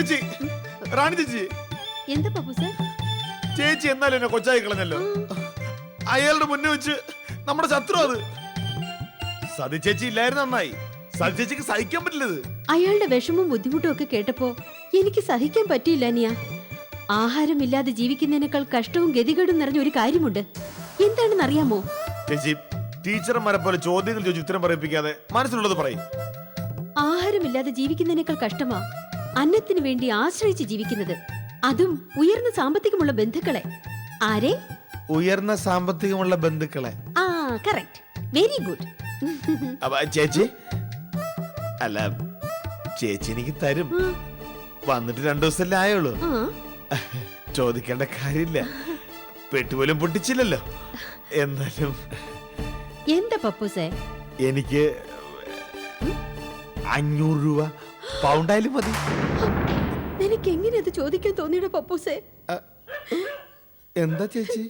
ചേച്ചി റാണി ചേച്ചി. എന്താ ചേച്ചി എന്നാലും എന്നെ കൊച്ചായി കളഞ്ഞല്ലോ. അയാളുടെ മുന്നേ വെച്ച് നമ്മുടെ ശത്രു അത്. സതി ചേച്ചി ഇല്ലായിരുന്നു നന്നായി. സതി ചേച്ചിക്ക് സഹിക്കാൻ പറ്റില്ലത് അയാളുടെ വിഷമവും ബുദ്ധിമുട്ടും ഒക്കെ കേട്ടപ്പോ എനിക്ക് സഹിക്കാൻ പറ്റിയില്ല നിയ ആഹാരമില്ലാതെ ജീവിക്കുന്നതിനേക്കാൾ കഷ്ടവും ഗതികേടും നിറഞ്ഞ ഒരു കാര്യമുണ്ട്. എന്താണെന്ന് അറിയാമോ? ചേച്ചി ടീച്ചർമാരെ പോലെ ചോദ്യങ്ങൾ ചോദിച്ച് ഉത്തരം പറയിപ്പിക്കാതെ മനസ്സിലുള്ളത് പറയും. ആഹാരമില്ലാതെ ജീവിക്കുന്നതിനേക്കാൾ കഷ്ടമാ. അന്നത്തിന് വേണ്ടി ആശ്രയിച്ച് ജീവിക്കുന്നത് അതും ഉയർന്ന സാമ്പത്തികമുള്ള ബന്ധുക്കളെ. ആരെ? ഉയർന്ന സാമ്പത്തികമുള്ള ബന്ധുക്കളെ. ആ കറക്റ്റ് വെരി ഗുഡ് ചേച്ചി. അല്ല ചേച്ചി എനിക്ക് തരും. വന്നിട്ട് രണ്ടു ദിവസമല്ലേ ആയുള്ളൂ. ചോദിക്കേണ്ട കാര്യമില്ല. പെട്ടുപോലും പൊട്ടിച്ചില്ലല്ലോ. എന്നാലും എന്താ പപ്പൂസേ? എനിക്ക് അഞ്ഞൂറ് രൂപ പൗണ്ടായാലും മതി. നിനക്ക് എങ്ങനെ അത് ചോദിക്കാൻ തോന്നിയുടെ പപ്പൂസേ? എന്താ ചേച്ചി?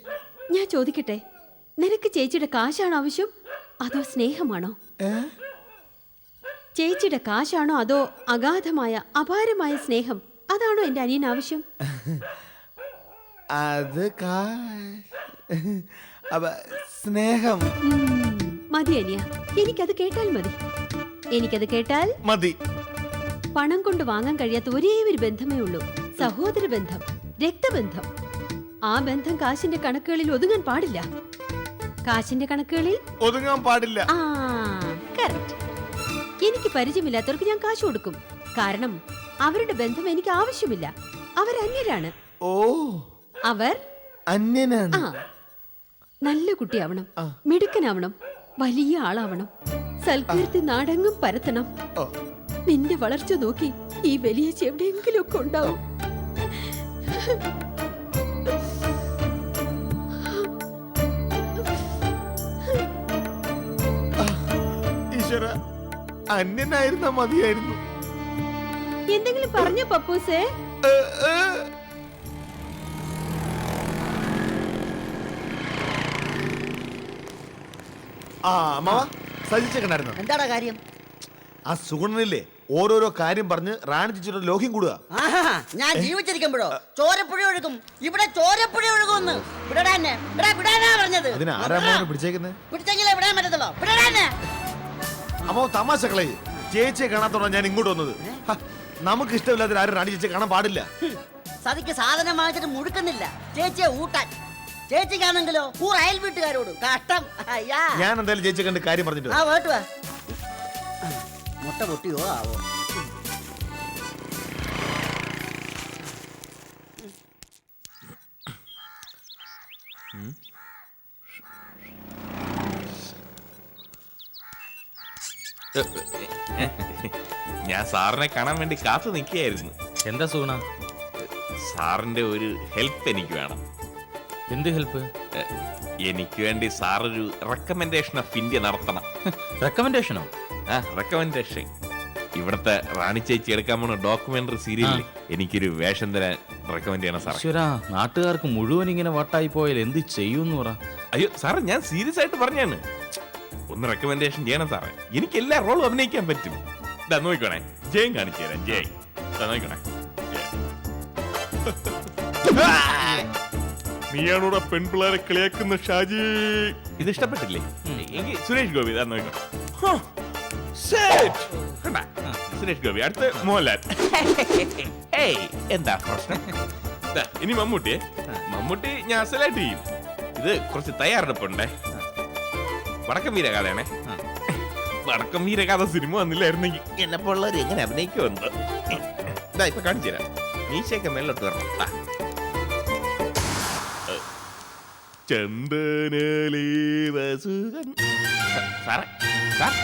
ഞാൻ ചോദിക്കട്ടെ നിനക്ക് ചേച്ചിയുടെ കാശാണോ ആവശ്യം? അതോ സ്നേഹമാണോ? ചേച്ചിയുടെ കാശാണോ അതോ അഗാധമായ അപാരമായ സ്നേഹം? അതാണോ എന്റെ അനിയൻ ആവശ്യം? അത് സ്നേഹം. മതി അനിയ. എനിക്കത് കേട്ടാൽ മതി. എനിക്കത് കേട്ടാൽ മതി. പണം കൊണ്ട് വാങ്ങാൻ കഴിയാത്ത ഒരേ ഒരു ബന്ധമേ ഉള്ളൂ. സഹോദര ബന്ധം രക്തബന്ധം. ആ ബന്ധം കാശിന്റെ കണക്കുകളിൽ ഒതുങ്ങാൻ പാടില്ല. കാശിന്റെ കണക്കുകളിൽ? ഒതുങ്ങാൻ പാടില്ല. ആ കറക്റ്റ് എനിക്ക് പരിചയമില്ലാത്തവർക്ക് ഞാൻ കാശ് കൊടുക്കും. കാരണം അവരുടെ ബന്ധം എനിക്ക് ആവശ്യമില്ല. അവർ അന്യരാണ്. ഓ. അവർ? അന്യനാണ്. ആ നല്ല കുട്ടിയാവണം. മിടുക്കനാവണം വലിയ ആളാവണം. സൽക്കീർത്തി നാടെങ്ങും പരത്തണം. നിന്റെ വളർച്ച നോക്കി ഈ വലിയ എവിടെയെങ്കിലും ഒക്കെ ഉണ്ടാവും. ഈശ്വര അന്യനായിരുന്ന മതിയായിരുന്നു. എന്തെങ്കിലും പറഞ്ഞോ പപ്പൂസേ. ആ അമ്മാവ സജിച്ചേക്കണായിരുന്നു എന്താടാ കാര്യം? ആ സുഗുണനില്ലേ ഓരോരോ കാര്യം പറഞ്ഞ് റാണി ചേച്ചിയുടെ ലോഹ്യം കൂടുക. ആഹാ ഞാൻ ജീവിച്ചിരിക്കുമ്പോഴോ? ചോരപ്പുഴ ഒഴുകും. ഇവിടെ ചോരപ്പുഴ ഒഴുകുമെന്ന്. വിടടാ എന്നെ. വിടാ വിടാനാ പറഞ്ഞത്. അതിന് പിടിച്ചേക്കുന്നത് പിടിച്ചെങ്കിലേ വിടാൻ പറ്റത്തുള്ളൂ. തമാശകളെ ചേച്ചിയെ കാണാത്തോടാ ഞാൻ ഇങ്ങോട്ട് വന്നത്. ഹ, നമുക്ക് ഇഷ്ടമില്ലാത്ത ആരും റാണി ചേച്ചിയെ കാണാൻ പാടില്ല. സതിക്ക് സാധനം വാങ്ങിച്ചിട്ട് മുഴുക്കുന്നില്ല. ചേച്ചിയെ ഊട്ടാൻ. ചേച്ചിക്കാണെങ്കിലോ അയൽ വീട്ടുകാരോട് കഷ്ടം. അയ്യാ. ഞാൻ എന്തായാലും ചേച്ചി കണ്ട് കാര്യം പറഞ്ഞിട്ട് ആ വരാം. മുട്ട പൊട്ടിയോ? ആവോ ഞാൻ സാറിനെ കാണാൻ വേണ്ടി കാത്തു നിൽക്കുകയായിരുന്നു. എന്താ സൂണ? സാറിന്റെ ഒരു ഹെൽപ്പ് എനിക്ക് വേണം. എന്ത് ഹെൽപ്പ്? എനിക്ക് വേണ്ടി സാറൊരു റെക്കമെൻഡേഷൻ ഓഫ് ഇന്ത്യ നടത്തണം. റെക്കമെൻഡേഷനോ ആ റെക്കമെൻഡേഷൻ ഇവിടുത്തെ റാണി ചേച്ചി എടുക്കാൻ പോണ ഡോക്യുമെന്ററി സീരിയലിൽ എനിക്കൊരു വേഷം തരാൻ റെക്കമെൻഡ് ചെയ്യണം സാർ ഈശ്വരാ നാട്ടുകാർക്ക് മുഴുവൻ ഇങ്ങനെ വട്ടായി പോയാൽ എന്ത് ചെയ്യൂന്ന് പറ. അയ്യോ സാറ് ഞാൻ സീരിയസ് ആയിട്ട് പറഞ്ഞാണ്. ഒന്ന് റെക്കമെൻഡേഷൻ ചെയ്യണം സാറേ. എനിക്ക് എല്ലാ റോളും അഭിനയിക്കാൻ പറ്റും. ഇതാ നോക്കണേ ജയം കാണിച്ചു തരാം ജയ്. ഇതാ നോക്കണേ നീയാണോടെ പെൺപിള്ളേരെ കളിയാക്കുന്ന ഷാജി? ഇത് ഇഷ്ടപ്പെട്ടില്ലേ എങ്കിൽ സുരേഷ് ഗോപി ഇതാ നോക്കണം സുരേഷ്! ഗോപി അടുത്ത് മോഹൻലാൽ. ഏയ് എന്താ പ്രശ്നം? ദാ, ഇനി മമ്മൂട്ടിയെ. മമ്മൂട്ടി ഞാൻ അസലായിട്ട് ചെയ്യും. ഇത് കുറച്ച് തയ്യാറെടുപ്പുണ്ടേ. വടക്കം വീരകഥയാണേ വടക്കം വീരകഥ സിനിമ വന്നില്ലായിരുന്നെങ്കിൽ എന്നെ പോലുള്ളവർ എങ്ങനെ അഭിനയിക്കുമെന്ന്? ഇതാ ഇപ്പൊ കാണിച്ചു തരാം മീശയൊക്കെ മേലോട്ട് വരണം. ദാ. ചന്ദനലേവസുഖം സാറേ സാർ.